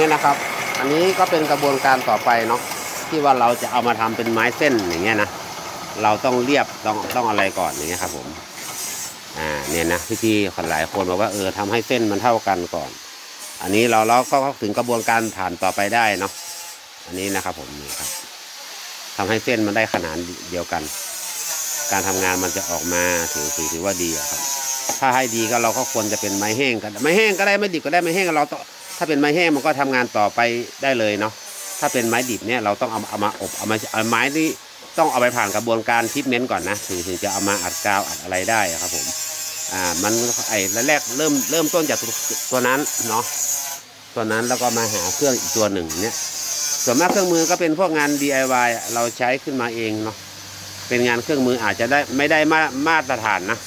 นี่นะครับ อันนี้ก็เป็นกระบวนการต่อไปเนาะที่ว่าเราจะเอามาทำเป็นไม้เส้นอย่างเงี้ยนะเราต้องเรียบต้องต้องอะไรก่อนอย่างเงี้ยครับผมอ่าเนี่ยนะพี่ๆคนหลายคนบอกว่าเออทำให้เส้นมันเท่ากันก่อน อันนี้เราเราก็ถึงกระบวนการผ่านต่อไปได้เนาะอันนี้นะครับผมนี่ครับทำให้เส้นมันได้ขนาดเดียวกัน การทำงานมันจะออกมาถือถือถือว่าดีครับถ้าให้ดีก็เราก็ควรจะเป็นไม้แห้งกันไม้แห้งก็ได้ไม่ดิบก็ได้ไม้แห้งเราต้อง ถ้าเป็นไม้แห้งมันก็ทำงานต่อไปได้เลยเนาะถ้าเป็นไม้ดิบเนี่ยเราต้องเอาเอามาอบเอามาเอาไม้ที่ต้องเอาไปผ่านกระบวนการทิปเมนต์ก่อนนะถึงถึงจะเอามาอัดกาวอัดอะไรได้ครับผมอ่ามันไอ้แรกเริ่มเริ่มต้นจากตัวนั้นเนาะตัวนั้นแล้วก็มาหาเครื่องอีกตัวหนึ่งเนี่ยส่วนมากเครื่องมือก็เป็นพวกงาน DIY เราใช้ขึ้นมาเองเนาะเป็นงานเครื่องมืออาจจะได้ไม่ได้มามาตรฐานนะ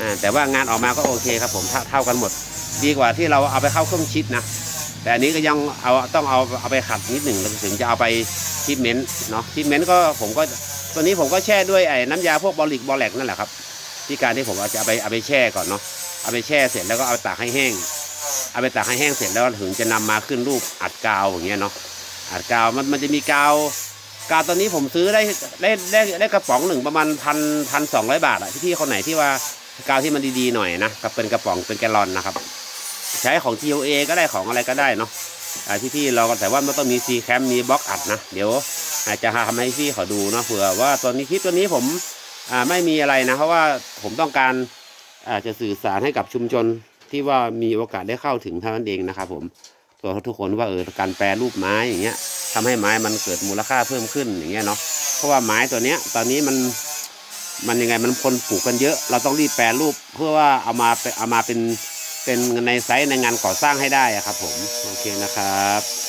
อ่าแต่ว่างานออกมาก็โอเคครับผมเท่ากันหมด ดีกว่าที่เราเอาไปเข้าเครื่องชิดนะ แต่อันนี้ก็ยังเอาต้องเอาเอาไปขัดนิดหนึ่งถึงจะเอาไปทิทเมนต์เนาะทิทเมนต์ก็ผมก็ตัวนี้ผมก็แช่ด้วยไอ้น้ำยาพวกบอลิกบอแลกนั่นแหละครับที่การที่ผมเอาจะเอาไปเอาไปแช่ก่อนเนาะเอาไปแช่เสร็จแล้วก็เอาตากให้แห้ง เอาไปตากให้แห้งเสร็จแล้วถึงจะนำมาขึ้นรูปอัดกาวอย่างเงี้ยเนาะอัดกาวมันมันจะมีกาวกาวตอนนี้ผมซื้อได้ได้ได้ได้กระป๋องหนึ่งประมาณพันพันสองร้อยบาทอะที่พี่คนไหนที่ว่ากาวที่มันดีๆหน่อยนะกับเป็นกระป๋องเป็นแกลลอนนะครับ ใช้ของ TOA ก็ได้ของอะไรก็ได้เนาะอ่าที่พี่เราก็แต่ว่ามันต้องมี C cam มีบล็อกอัดนะ เดี๋ยวอาจจะทำให้พี่เขาดูเนาะเผื่อว่าตอนนี้คลิปตัวนี้ผมอ่าไม่มีอะไรนะ เพราะว่าผมต้องการอาจจะสื่อสารให้กับชุมชนที่ว่ามีโอกาสได้เข้าถึงเท่านั้นเองนะครับผมตัวทุกคนว่าเออการแปรรูปไม้อย่างเงี้ยทำให้ไม้มันเกิดมูลค่าเพิ่มขึ้นอย่างเงี้ยเนาะเพราะว่าไม้ตัวเนี้ยตอนนี้มันมันยังไงมันคนปลูกกันเยอะ เราต้องรีบแปรรูปเพื่อว่าเอามาเอามาเป็น เป็นในไซส์ในงานก่อสร้างให้ได้ครับผม โอเคนะครับ